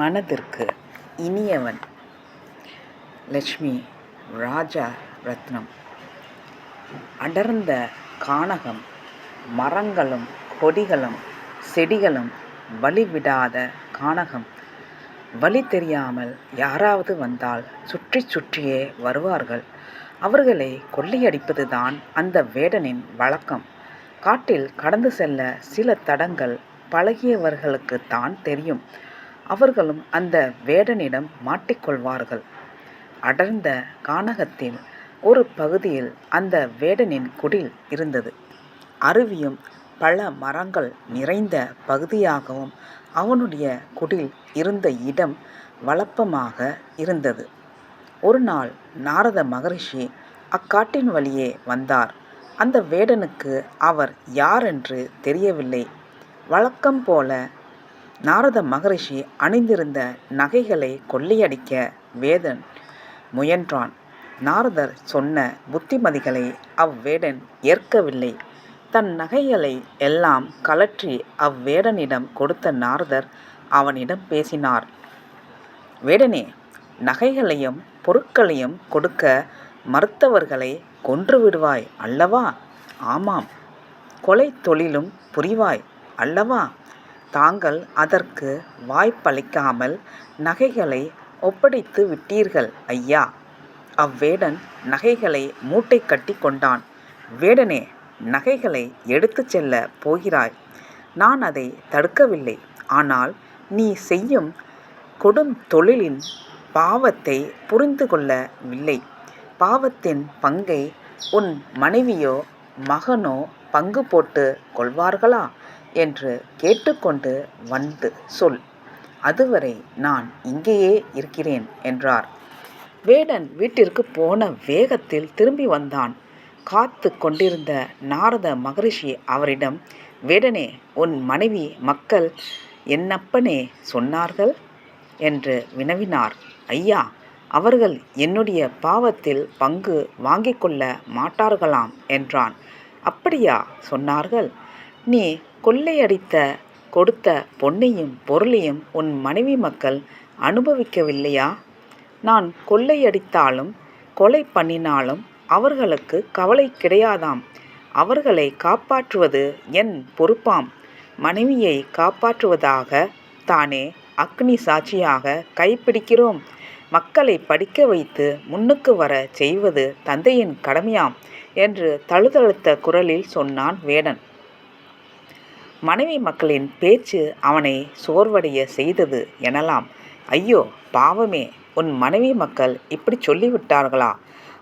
மனதிற்கு இனியவன் லட்சுமி ராஜா ரத்னம். அடர்ந்த கானகம் மரங்களும் கொடிகளும் செடிகளும் வழி விடாத கானகம். வழி தெரியாமல் யாராவது வந்தால் சுற்றி சுற்றியே வருவார்கள். அவர்களை கொள்ளையடிப்பது தான் அந்த வேடனின் வழக்கம். காட்டில் கடந்து செல்ல சில தடங்கள் பழகியவர்களுக்குத்தான் தெரியும். அவர்களும் அந்த வேடனிடம் மாட்டிக்கொள்வார்கள். அடர்ந்த கானகத்தின் ஒரு பகுதியில் அந்த வேடனின் குடில் இருந்தது. அருவியும் பல மரங்கள் நிறைந்த பகுதியாகவும் அவனுடைய குடில் இருந்த இடம் வளப்பமாக இருந்தது. ஒரு நாள் நாரத மகரிஷி அக்காட்டின் வழியே வந்தார். அந்த வேடனுக்கு அவர் யாரென்று தெரியவில்லை. வழக்கம் போல நாரத மகரிஷி அணிந்திருந்த நகைகளை கொள்ளையடிக்க வேதன் முயன்றான். நாரதர் சொன்ன புத்திமதிகளை அவ்வேடன் ஏற்கவில்லை. தன் நகைகளை எல்லாம் கலற்றி அவ்வேடனிடம் கொடுத்த நாரதர் அவனிடம் பேசினார். வேடனே நகைகளையும் பொருட்களையும் கொடுக்க மறுத்தவர்களை கொன்று விடுவாய் அல்லவா? ஆமாம். கொலை தொழிலும் புரிவாய் அல்லவா? தாங்கள் அதற்கு வாய்ப்பளிக்காமல் நகைகளை ஒப்படைத்து விட்டீர்கள் ஐயா. அவ்வேடன் நகைகளை மூட்டை கட்டி கொண்டான். வேடனே நகைகளை எடுத்துச் செல்ல போகிறாய். நான் அதை தடுக்கவில்லை. ஆனால் நீ செய்யும் கொடும் தொழிலின் பாவத்தை புரிந்து கொள்ளவில்லை. பாவத்தின் பங்கை உன் மனைவியோ மகனோ பங்கு போட்டு கொள்வார்களா? என்று கேட்டுக்கொண்டு வந்து சொல் அதுவரை நான் இங்கேயே இருக்கிறேன் என்றார். வேடன் வீட்டிற்கு போன வேகத்தில் திரும்பி வந்தான். காத்து கொண்டிருந்த நாரத மகரிஷி அவரிடம் வேடனே உன் மனைவி மக்கள் என்னப்பனே சொன்னார்கள்? என்று வினவினார். ஐயா அவர்கள் என்னுடைய பாவத்தில் பங்கு வாங்கிக் கொள்ள மாட்டார்களாம் என்றான். அப்படியா? சொன்னார்கள்? நீ கொள்ளையடித்த கொடுத்த பொன்னையும் பொருளையும் உன் மனைவி மக்கள் அனுபவிக்கவில்லையா? நான் கொள்ளையடித்தாலும் கொலை பண்ணினாலும் அவர்களுக்கு கவலை கிடையாதாம். அவர்களை காப்பாற்றுவது என் பொறுப்பாம். மனைவியை காப்பாற்றுவதாக தானே அக்னி சாட்சியாக கைப்பிடிக்கிறோம். மக்களை படிக்க வைத்து முன்னுக்கு வர செய்வது தந்தையின் கடமையாம் என்று தழுதழுத்த குரலில் சொன்னான் வேடன். மனைவி மக்களின் பேச்சு அவனை சோர்வடைய செய்தது எனலாம். ஐயோ பாவமே உன் மனைவி மக்கள் இப்படி சொல்லிவிட்டார்களா?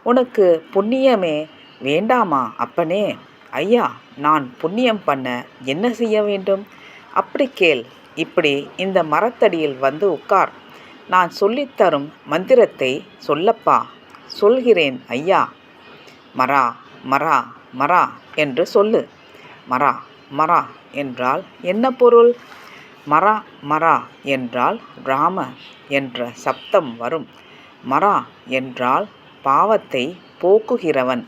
உனக்கு புண்ணியமே வேண்டாமா அப்பனே? ஐயா நான் புண்ணியம் பண்ண என்ன செய்ய வேண்டும்? அப்படி கேள் இப்படி இந்த மரத்தடியில் வந்து உட்கார். நான் சொல்லித்தரும் மந்திரத்தை சொல்லப்பா சொல்கிறேன் ஐயா. மரா மரா மரா என்று சொல்லு. மரா மரா என்றால் என்ன பொருள்? மரா மரா என்றால் ராம என்ற சப்தம் வரும். மரா என்றால் பாவத்தை போக்குகிறவன்.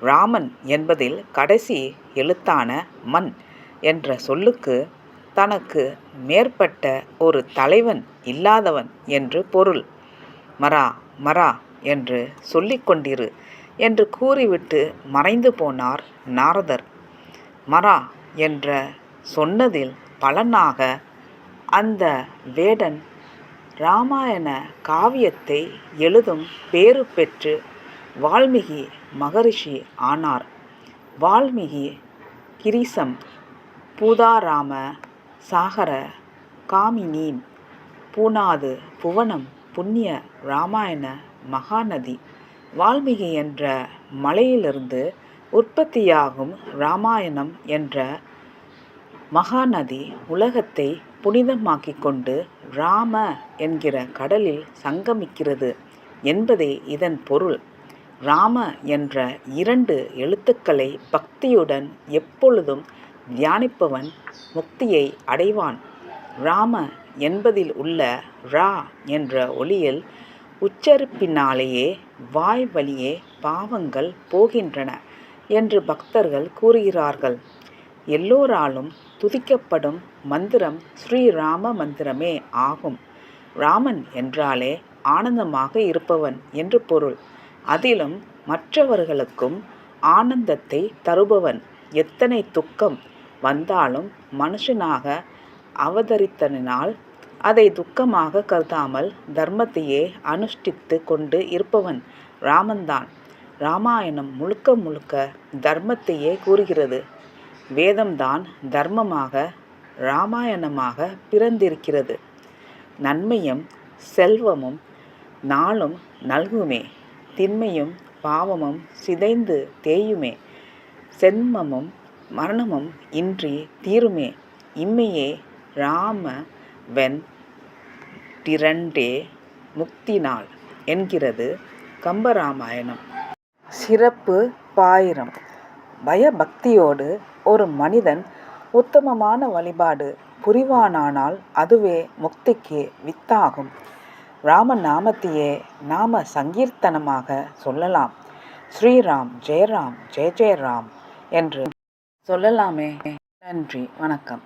ராமன் என்பதில் கடைசி எழுத்தான மண் என்ற சொல்லுக்கு தனக்கு மேற்பட்ட ஒரு தலைவன் இல்லாதவன் என்று பொருள். மரா மரா என்று சொல்லிக்கொண்டிரு என்று கூறிவிட்டு மறைந்து போனார் நாரதர். மரா என்ற சொன்னதில் பலனாக அந்த வேடன் இராமாயண காவியத்தை எழுதும் பேறு பெற்று வால்மீகி மகரிஷி ஆனார். வால்மீகி கிரீசம் பூதாராம சாகர காமினீன் பூனாது புவனம் புண்ணிய இராமாயண மகாநதி வால்மீகி என்ற மலையிலிருந்து உற்பத்தியாகும் இராமாயணம் என்ற மகாநதி உலகத்தை புனிதமாக்கிக் கொண்டு ராம என்கிற கடலில் சங்கமிக்கிறது என்பதே இதன் பொருள். ராம என்ற இரண்டு எழுத்துக்களை பக்தியுடன் எப்பொழுதும் தியானிப்பவன் முக்தியை அடைவான். ராம என்பதில் உள்ள ரா என்ற ஒளியில் உச்சரிப்பினாலேயே வாய் வழியே பாவங்கள் போகின்றன. என்று பக்தர்கள் கூறுகிறார்கள். எல்லோராலும் துதிக்கப்படும் மந்திரம் ஸ்ரீராம மந்திரமே ஆகும். ராமன் என்றாலே ஆனந்தமாக இருப்பவன் என்று பொருள். அதிலும் மற்றவர்களுக்கும் ஆனந்தத்தை தருபவன் எத்தனை துக்கம் வந்தாலும் மனுஷனாக அவதரித்தனால் அதை துக்கமாக கருதாமல் தர்மத்தையே அனுஷ்டித்து கொண்டு இருப்பவன் ராமன்தான். ராமாயணம் முழுக்க முழுக்க தர்மத்தையே கூறுகிறது. வேதம்தான் தர்மமாக ராமாயணமாக பிறந்திருக்கிறது. நன்மையும் செல்வமும் நாளும் நல்குமே. திண்மையும் பாவமும் சிதைந்து தேயுமே. சென்மமும் மரணமும் இன்றி தீருமே. இம்மையே ராம வென் டிரண்டே முக்தி நாள் என்கிறது கம்பராமாயணம். சிறப்பு பாயிரம். பயபக்தியோடு ஒரு மனிதன் உத்தமமான வழிபாடு புரிவானானால் அதுவே முக்திக்கு வித்தாகும். ராம நாமத்தையே நாம சங்கீர்த்தனமாக சொல்லலாம். ஸ்ரீராம் ஜெயராம் ஜெய ஜெயராம் என்று சொல்லலாமே. நன்றி வணக்கம்.